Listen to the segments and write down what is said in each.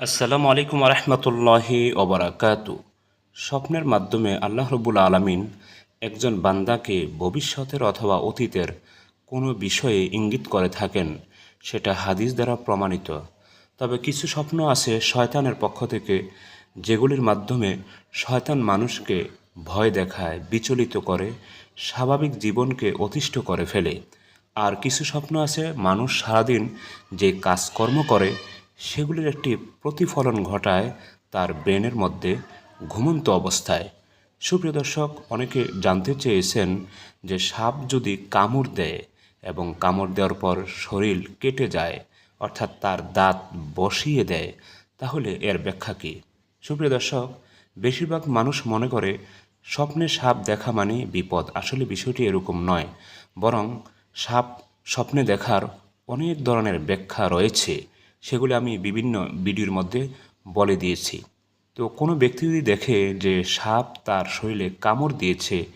আসসালামু আলাইকুম রহমতুল্লাহি ওবরাকাতু। স্বপ্নের মাধ্যমে আল্লাহ রবুল আলমিন একজন বান্দাকে ভবিষ্যতের অথবা অতীতের কোনো বিষয়ে ইঙ্গিত করে থাকেন, সেটা হাদিস দ্বারা প্রমাণিত। তবে কিছু স্বপ্ন আছে শয়তানের পক্ষ থেকে, যেগুলির মাধ্যমে শয়তান মানুষকে ভয় দেখায়, বিচলিত করে, স্বাভাবিক জীবনকে অতিষ্ঠ করে ফেলে। আর কিছু স্বপ্ন আছে মানুষ সারাদিন যে কাজকর্ম করে সেগুলির একটি প্রতিফলন ঘটায় তার ব্রেনের মধ্যে ঘুমন্ত অবস্থায়। সুপ্রিয় দর্শক, অনেকে জানতে চেয়েছেন যে সাপ যদি কামড় দেয় এবং কামড় দেওয়ার পর শরীর কেটে যায়, অর্থাৎ তার দাঁত বসিয়ে দেয়, তাহলে এর ব্যাখ্যা কী? সুপ্রিয় দর্শক, বেশিরভাগ মানুষ মনে করে স্বপ্নে সাপ দেখা মানে বিপদ। আসলে বিষয়টি এরকম নয়, বরং সাপ স্বপ্নে দেখার অনেক ধরনের ব্যাখ্যা রয়েছে। সেগুলি আমি বিভিন্ন ভিডিওর মধ্যে বলে দিয়েছি। তো কোনো ব্যক্তি যদি দেখে যে সাপ তার শরীরে কামড় দিয়েছে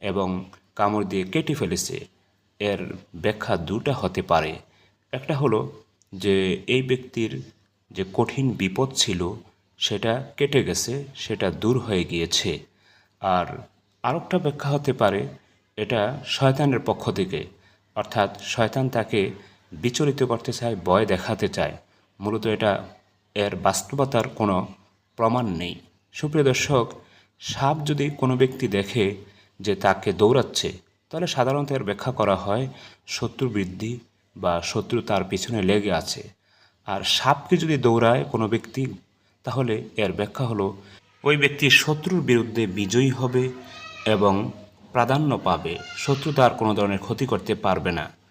এবং কামড় দিয়ে কেটে ফেলেছে, এর ব্যাখ্যা দুটা হতে পারে। একটা হলো যে এই ব্যক্তির যে কঠিন বিপদ ছিল, সেটা কেটে গেছে, সেটা দূর হয়ে গিয়েছে। আর আরেকটা ব্যাখ্যা হতে পারে, এটা শয়তানের পক্ষ থেকে। অর্থাৎ শয়তান তাকে বিচলিত করতে চায়, ভয় দেখাতে চায়। মূলত এটা এর বাস্তবতার কোনো প্রমাণ নেই। সুপ্রিয় দর্শক, সাপ যদি কোনো ব্যক্তি দেখে যে তাকে দৌড়াচ্ছে, তাহলে সাধারণত এর ব্যাখ্যা করা হয় শত্রু বৃদ্ধি বা শত্রু তার পিছনে লেগে আছে। আর সাপকে যদি দৌড়ায় কোনো ব্যক্তি, তাহলে এর ব্যাখ্যা হলো ওই ব্যক্তি শত্রুর বিরুদ্ধে বিজয়ী হবে এবং প্রাধান্য পাবে। শত্রু তার কোনো ধরনের ক্ষতি করতে পারবে না।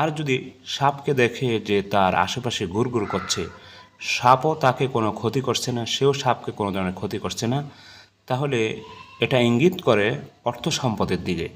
আর যদি সাপকে দেখে যে তার আশেপাশে ঘুরঘুর করছে, সাপও তাকে কোনো ক্ষতি করছে না, সেও সাপকে কোনো ধরনের ক্ষতি করছে না, তাহলে এটা ইঙ্গিত করে অর্থ সম্পদের দিকে।